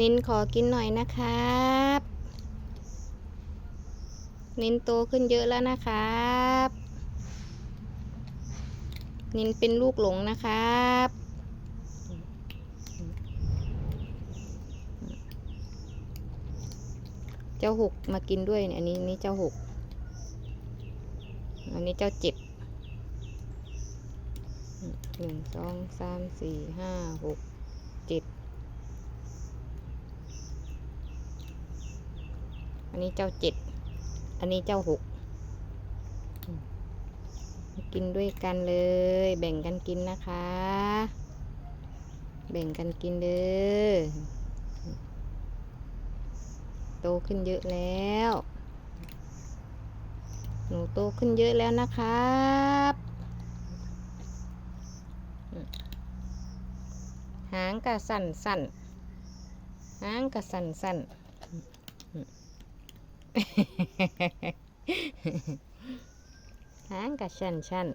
นินขอกินหน่อยนะครับ นินโตขึ้นเยอะแล้วนะครับ นินเป็นลูกหลงนะครับ เจ้าหกมากินด้วยเนี่ยอันนี้นี่เจ้าหก อันนี้เจ้าเจ็ดหนึ่งสองสามสี่ห้าหกเจ็ด อันนี้เจ้าเจ็ด อันนี้เจ้าหก กินด้วยกันเลย แบ่งกันกินนะคะ แบ่งกันกินเด้อโตขึ้นเยอะแล้ว หนูโตขึ้นเยอะแล้วนะครับหางกะสั่นสั่นหางกะสั่นสั่น หางกะชันชัน